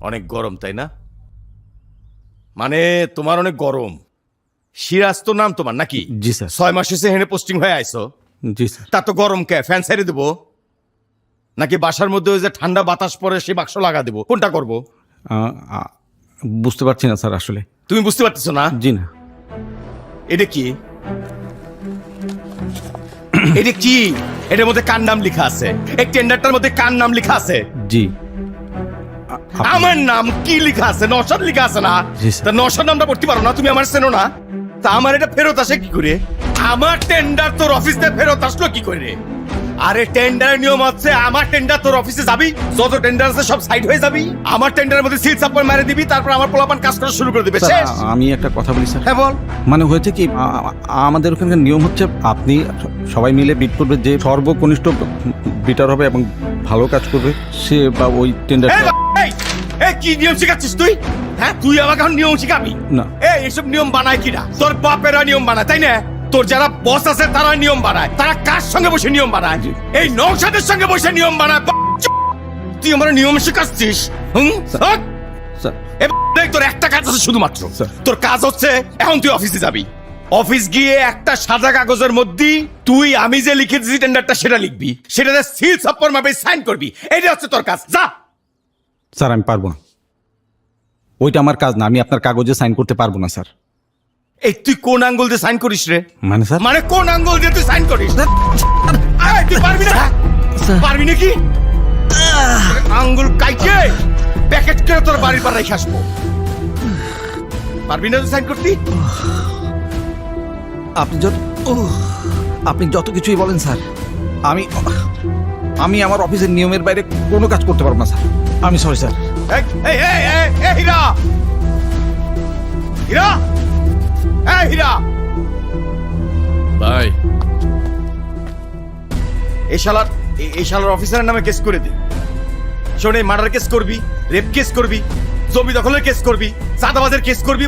অনেক গরম তাই না? মানে তোমার অনেক গরম। সিরাজ তো নাম তোমার নাকি? জি স্যার। ছয় মাস এসে হেনে পোস্টিং হয়ে আইছো। জি স্যার। তা তো গরম কে? ফ্যান ছেড়ে দেবো? নাকি বাসার মধ্যে ওই যে ঠান্ডা বাতাস পরে সে বাক্স লাগা দেবো? কোনটা করব? বুঝতে পারছি না স্যার আসলে। তুমি বুঝতে পারতেছো না? জি না। এটা কি? এটা কি? এটার মধ্যে কার নাম লেখা আছে? এই টেন্ডারটার মধ্যে কার নাম লেখা আছে? জি। আমার নাম কি লেখা আছে? নশাদ লেখা আছে না? তা নশাদ নামটা পড়তে পারো না তুমি আমার চেনো না। তা আমার এটা ফেরত আসে কি করে? আমার টেন্ডার তোর অফিসে ফেরত আসলো কি করে? আরে টেন্ডারের নিয়ম হচ্ছে আমার টেন্ডার তোর অফিসে যাবি যত টেন্ডার আছে সব সাইড হয়ে যাবি। আমার টেন্ডারের মধ্যে সিল সাপ্পার মারে দিবি তারপর আমার পোলাপান কাজ করা শুরু করে দিবে শেষ। আমি একটা কথা বলি স্যার। হ্যাঁ বল। মানে হয়েছে কি আমাদের ওখানকার নিয়ম হচ্ছে আপনি সবাই মিলে বিট করবে যে সর্বকনিষ্ঠ বিটার হবে এবং ভালো কাজ করবে সে বা ওই টেন্ডার এই কি নিয়ম শিখাচ্ছিস তুই? হ্যাঁ তুই আমাকে এখন নিয়ম শিখাবি? না। এই এসব নিয়ম বানায় কিনা তোর বাপেরা নিয়ম বানায় তাই না? তোর যারা বস আছে তারা নিয়ম বানায়। তারা কার সঙ্গে বসে নিয়ম বানায়? এই নৌসাদের সঙ্গে বসে নিয়ম বানায় তুই আমার নিয়ম শিখাচ্ছিস? হুম? তোর একটা কাজ আছে শুধুমাত্র। তোর কাজ হচ্ছে এখন তুই অফিসে যাবি। অফিস গিয়ে একটা সাদা কাগজের মধ্যে তুই আমি যে লিখে দিয়েছি টেন্ডারটা সেটা লিখবি। সেটাতে সিল সাপ্পর মাপে সাইন করবি। এটা হচ্ছে তোর কাজ। যা! স্যার আমি পারব না। ওইটা আমার কাজ না আমি আপনার কাগজে সাইন করতে পারব না স্যার। এই তুই কোন আঙ্গুল দিয়ে সাইন করিস রে? মানে স্যার? মানে কোন আঙ্গুল দিয়ে তুই সাইন করিস? আরে, তুই পারবি না। পারবি নাকি? আঙ্গুল কাইছে প্যাকেট করে তোর বাড়ির রেখে আসব। পারবি না তুই সাইন করতি? আপনি যত আপনি যত কিছুই বলেন স্যার। আমি আমি আমার অফিসের নিয়মের বাইরে কোনো কাজ করতে পারব না স্যার। আমি সরি স্যার এই এই এই এই, এই হীরা! হীরা! এই হীরা! ভাই। এই শালার এই- এই শালার অফিসারের নামে কেস করে দে। শোনে মার্ডার কেস করবি রেপ কেস করবি জমি দখলের কেস করবি চাঁদাবাজের কেস করবি।